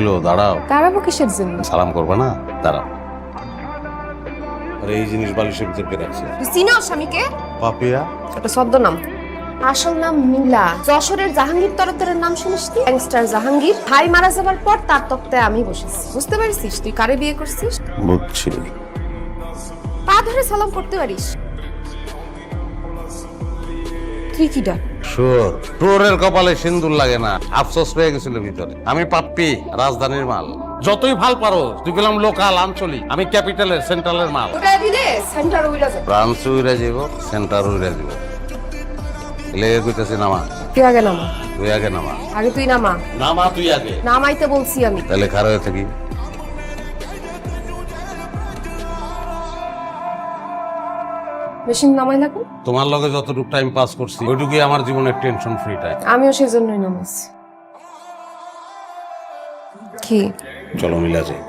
হলো দাঁড়াও। দাঁড়াবো কিসের জন্য? সালাম করবে না? দাঁড়াও। আরে এই জিনিস বালিশের ভিতর কে রাখছে? চিনো স্বামীকে? পাপিয়া। একটা ছদ্মনাম আসল নাম নীলা যশোরের জাহাঙ্গীর তরফদারের নাম শুনিস তুই? গ্যাংস্টার জাহাঙ্গীর। ভাই মারা যাবার পর তার তক্তায় আমি বসেছি। বুঝতে পারছিস? তুই কারে বিয়ে করছিস? বুঝছি। পা ধরে সালাম করতে পারিস? তুই কি ডাক? শুয়োর শুয়োরের কপালে সিন্দুর লাগে না। আফসোস পেয়ে গেছিল ভিতরে। আমি পাপ্পি রাজধানীর মাল। যতই ভালো পারো তুই গেলাম লোকাল আঞ্চলিক আমি ক্যাপিটালের সেন্ট্রালের মাল। ওটা দিলে সেন্টার উইরা যাবে। ব্রাঞ্চ উইরা যাব সেন্টার উইরা যাব। লেগে কইতেছি নামা। তুই আগে নামা। তুই আগে নামা। আগে তুই নামা। নামা তুই আগে। নামাইতে বলছি আমি। তাহলে খারাপ থাকি মেশিন নামাই লাগো তোমার লগে যতটুকু টাইম পাস করছি ওইটুকুই আমার জীবনের টেনশন ফ্রি টাইম আমিও সেই জন্যই নামাইছি। কি? চলো মিলা যাই।